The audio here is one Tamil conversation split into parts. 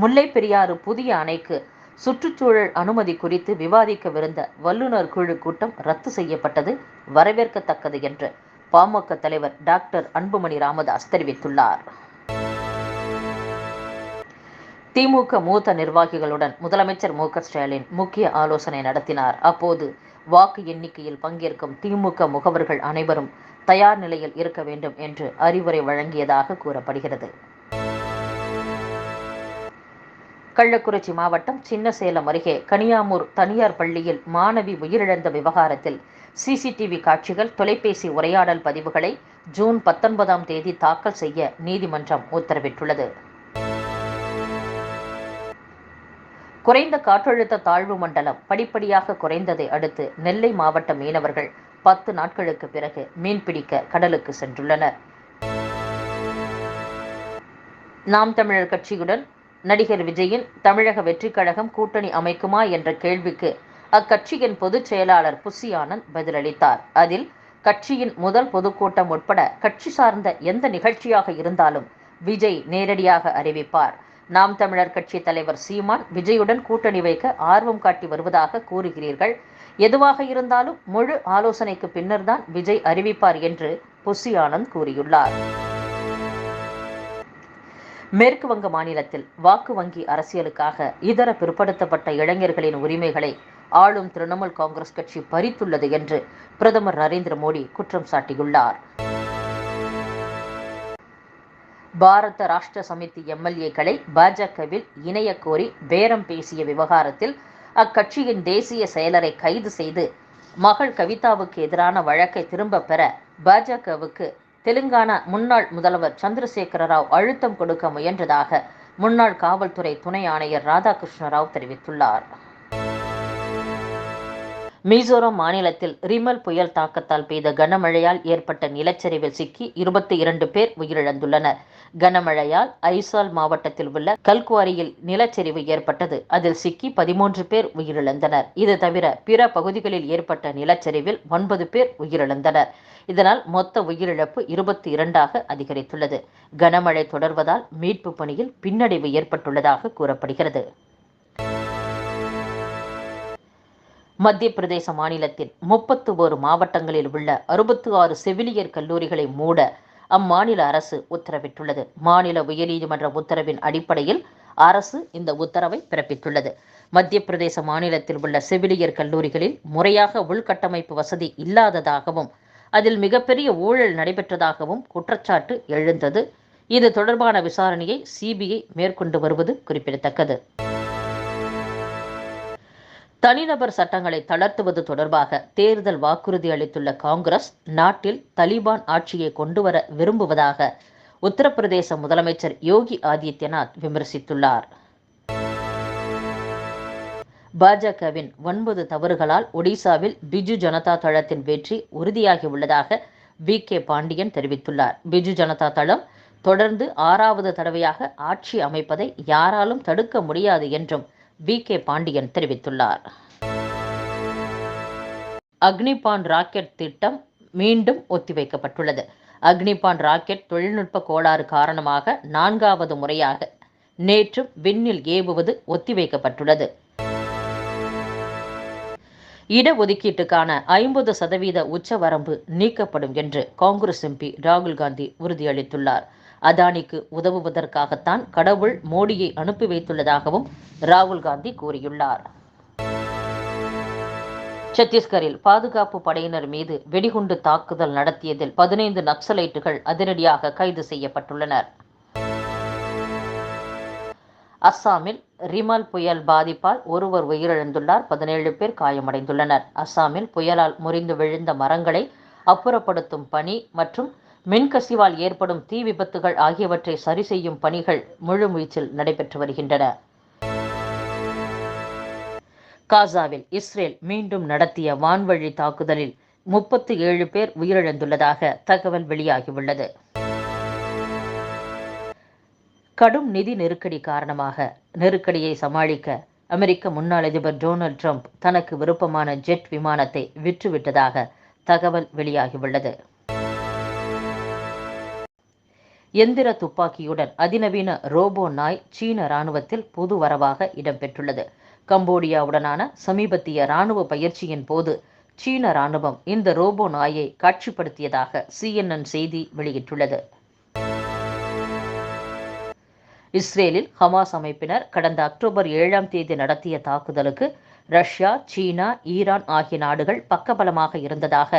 முல்லை பெரியாறு புதிய அணைக்கு சுற்றுச்சூழல் அனுமதி குறித்து விவாதிக்கவிருந்த வல்லுநர் குழு கூட்டம் ரத்து செய்யப்பட்டது வரவேற்கத்தக்கது என்று பாமக தலைவர் டாக்டர் அன்புமணி ராமதாஸ் தெரிவித்துள்ளார். திமுக மூத்த நிர்வாகிகளுடன் முதலமைச்சர் மு ஸ்டாலின் முக்கிய ஆலோசனை நடத்தினார். அப்போது வாக்கு எண்ணிக்கையில் பங்கேற்கும் திமுக முகவர்கள் அனைவரும் தயார் நிலையில் இருக்க வேண்டும் என்று அறிவுரை வழங்கியதாக கூறப்படுகிறது. கள்ளக்குறிச்சி மாவட்டம் சின்னசேலம் அருகே கனியாமூர் தனியார் பள்ளியில் மாணவி உயிரிழந்த விவகாரத்தில் சிசிடிவி காட்சிகள் தொலைபேசி உரையாடல் பதிவுகளை ஜூன் பத்தொன்பதாம் தேதி தாக்கல் செய்ய நீதிமன்றம் உத்தரவிட்டுள்ளது. குறைந்த காற்றழுத்த தாழ்வு மண்டலம் படிப்படியாக குறைந்ததை அடுத்து நெல்லை மாவட்ட மீனவர்கள் பத்து நாட்களுக்கு பிறகு மீன்பிடிக்க கடலுக்கு சென்றுள்ளனர். நாம் தமிழர் கட்சியுடன் நடிகர் விஜயின் தமிழக வெற்றிக் கழகம் கூட்டணி அமைக்குமா என்ற கேள்விக்கு அக்கட்சியின் பொதுச் செயலாளர் புசி ஆனந்த் பதிலளித்தார். அதில் கட்சியின் முதல் பொதுக்கூட்டம் உட்பட கட்சி சார்ந்த எந்த நிகழ்ச்சியாக இருந்தாலும் விஜய் நேரடியாக அறிவிப்பார். நாம் தமிழர் கட்சி தலைவர் சீமான் விஜயுடன் கூட்டணி வைக்க ஆர்வம் காட்டி வருவதாக கூறுகிறீர்கள். எதுவாக இருந்தாலும் முழு ஆலோசனைக்கு பின்னர்தான் விஜய் அறிவிப்பார் என்று புசி ஆனந்த் கூறியுள்ளார். மேற்கு வங்க மாநிலத்தில் வாக்கு வங்கி அரசியலுக்காக இதர பிற்படுத்தப்பட்ட இளைஞர்களின் உரிமைகளை ஆளும் திரிணாமுல் காங்கிரஸ் கட்சி பறித்துள்ளது என்று பிரதமர் நரேந்திர மோடி குற்றம் சாட்டியுள்ளார். பாரத ராஷ்டிர சமிதி எம்எல்ஏக்களை பாஜகவில் இணைய கோரி பேரம் பேசிய விவகாரத்தில் அக்கட்சியின் தேசிய செயலரை கைது செய்து மகள் கவிதாவுக்கு எதிரான வழக்கை திரும்பப் பெற பாஜகவுக்கு தெலுங்கானா முன்னாள் முதல்வர் சந்திரசேகர ராவ் அழுத்தம் கொடுக்க முயன்றதாக முன்னாள் காவல்துறை துணை ஆணையர் ராதாகிருஷ்ண ராவ் தெரிவித்துள்ளார். மிசோரம் மாநிலத்தில் ரிமல் புயல் தாக்கத்தால் பெய்த கனமழையால் ஏற்பட்ட நிலச்சரிவில் சிக்கி இருபத்தி இரண்டு பேர் உயிரிழந்துள்ளனர். கனமழையால் ஐசால் மாவட்டத்தில் உள்ள கல்குவாரியில் நிலச்சரிவு ஏற்பட்டது. அதில் சிக்கி பதிமூன்று பேர் உயிரிழந்தனர். இது தவிர பிற பகுதிகளில் ஏற்பட்ட நிலச்சரிவில் ஒன்பது பேர் உயிரிழந்தனர். இதனால் மொத்த உயிரிழப்பு இருபத்தி இரண்டாக அதிகரித்துள்ளது. கனமழை தொடர்வதால் மீட்பு பணியில் பின்னடைவு ஏற்பட்டுள்ளதாக கூறப்படுகிறது. மத்திய பிரதேச மாநிலத்தின் முப்பத்து ஒரு மாவட்டங்களில் உள்ள அறுபத்து ஆறு செவிலியர் கல்லூரிகளை மூட அம்மாநில அரசு உத்தரவிட்டுள்ளது. மாநில உயர்நீதிமன்ற உத்தரவின் அடிப்படையில் அரசு இந்த உத்தரவை பிறப்பித்துள்ளது. மத்திய பிரதேச மாநிலத்தில் உள்ள செவிலியர் கல்லூரிகளில் முறையாக உள்கட்டமைப்பு வசதி இல்லாததாகவும் அதில் மிகப்பெரிய ஊழல் நடைபெற்றதாகவும் குற்றச்சாட்டு எழுந்தது. இது தொடர்பான விசாரணையை சிபிஐ மேற்கொண்டு வருவது குறிப்பிடத்தக்கது. தனிநபர் சட்டங்களை தளர்த்துவது தொடர்பாக தேர்தல் வாக்குறுதி அளித்துள்ள காங்கிரஸ் நாட்டில் தலிபான் ஆட்சியை கொண்டுவர விரும்புவதாக உத்தரப்பிரதேச முதலமைச்சர் யோகி ஆதித்யநாத் விமர்சித்துள்ளார். பாஜகவின் ஒன்பது தவறுகளால் ஒடிசாவில் பிஜு ஜனதா தளத்தின் வெற்றி உறுதியாகி உள்ளதாக வி. கே. பாண்டியன் தெரிவித்துள்ளார். பிஜு ஜனதா தளம் தொடர்ந்து ஆறாவது தடவையாக ஆட்சி அமைப்பதை யாராலும் தடுக்க முடியாது என்றும் வி. கே. பாண்டியன் தெரிவித்துள்ளார். அக்னிபான் ராக்கெட் திட்டம் மீண்டும் ஒத்திவைக்கப்பட்டுள்ளது. அக்னிபான் ராக்கெட் தொழில்நுட்ப கோளாறு காரணமாக நான்காவது முறையாக நேற்று விண்ணில் ஏவுவது ஒத்திவைக்கப்பட்டுள்ளது. இடஒதுக்கீட்டுக்கான ஐம்பது சதவீத உச்சவரம்பு நீக்கப்படும் என்று காங்கிரஸ் எம்பி ராகுல் காந்தி உறுதியளித்துள்ளார். அதானிக்கு உதவுவதற்காகத்தான் கடவுள் மோடியை அனுப்பி வைத்துள்ளதாகவும் ராகுல் காந்தி கூறியுள்ளார். சத்தீஸ்கரில் பாதுகாப்பு படையினர் மீது வெடிகுண்டு தாக்குதல் நடத்தியதில் பதினைந்து நக்சலைட்டுகள் அதிரடியாக கைது செய்யப்பட்டுள்ளனர். அஸ்ஸாமில் ரிமல் புயல் பாதிப்பால் ஒருவர் உயிரிழந்துள்ளார் பதினேழு பேர் காயமடைந்துள்ளனர். அஸ்ஸாமில் புயலால் முறிந்து விழுந்த மரங்களை அப்புறப்படுத்தும் பணி மற்றும் மின்கசிவால் ஏற்படும் தீ விபத்துகள் ஆகியவற்றை சரி செய்யும் பணிகள் முழுமுயற்சியில் நடைபெற்று வருகின்றன. காசாவில் இஸ்ரேல் மீண்டும் நடத்திய வான்வழி தாக்குதலில் முப்பத்தி ஏழு பேர் உயிரிழந்துள்ளதாக தகவல் வெளியாகியுள்ளது. கடும் நிதி நெருக்கடி காரணமாக நெருக்கடியை சமாளிக்க அமெரிக்க முன்னாள் அதிபர் டொனால்ட் ட்ரம்ப் தனக்கு விருப்பமான ஜெட் விமானத்தை விற்றுவிட்டதாக தகவல் வெளியாகியுள்ளது. எந்திர துப்பாக்கியுடன் அதிநவீன ரோபோ நாய் சீன ராணுவத்தில் புது வரவாக இடம்பெற்றுள்ளது. கம்போடியாவுடனான சமீபத்திய ராணுவ பயிற்சியின் போது சீன ராணுவம் இந்த ரோபோ நாயை காட்சிப்படுத்தியதாக சிஎன்என் செய்தி வெளியிட்டுள்ளது. இஸ்ரேலில் ஹமாஸ் அமைப்பினர் கடந்த அக்டோபர் ஏழாம் தேதி நடத்திய தாக்குதலுக்கு ரஷ்யா சீனா ஈரான் ஆகிய நாடுகள் பக்கபலமாக இருந்ததாக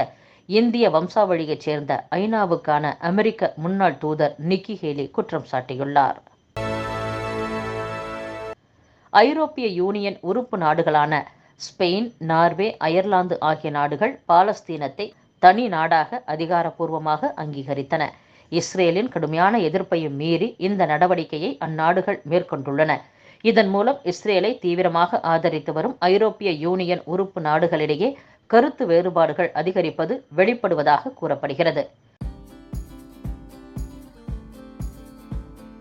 இந்திய வம்சாவளியைச் சேர்ந்த ஐநாவுக்கான அமெரிக்க முன்னாள் தூதர் நிக்கி ஹேலி குற்றம் சாட்டியுள்ளார். ஐரோப்பிய யூனியன் உறுப்பு நாடுகளான ஸ்பெயின் நார்வே அயர்லாந்து ஆகிய நாடுகள் பாலஸ்தீனத்தை தனி நாடாக அதிகாரப்பூர்வமாக அங்கீகரித்தன. இஸ்ரேலின் கடுமையான எதிர்ப்பையும் மீறி இந்த நடவடிக்கையை அந்நாடுகள் மேற்கொண்டுள்ளன. இதன் மூலம் இஸ்ரேலை தீவிரமாக ஆதரித்து வரும் ஐரோப்பிய யூனியன் உறுப்பு நாடுகளிடையே கருத்து வேறுபாடுகள் அதிகரிப்பது வெளிப்படுவதாக கூறப்படுகிறது.